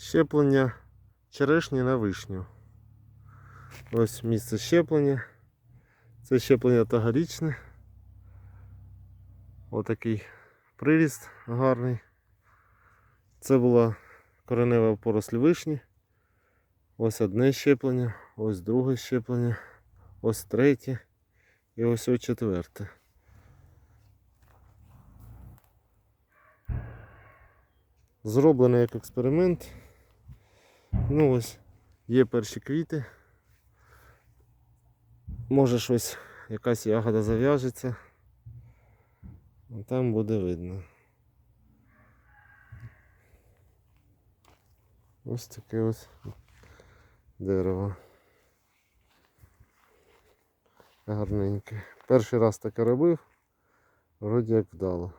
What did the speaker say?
Щеплення черешні на вишню. Ось місце щеплення. Це щеплення тагорічне. Отакий приріст гарний. Це була коренева поросль вишні. Ось одне щеплення, ось друге щеплення, ось третє і ось ось четверте. Зроблено як експеримент. Ну ось є перші квіти. Може щось, якась ягода зав'яжеться. Там буде видно. Ось таке ось дерево. Гарненьке. Перший раз таке робив, вроді як вдало.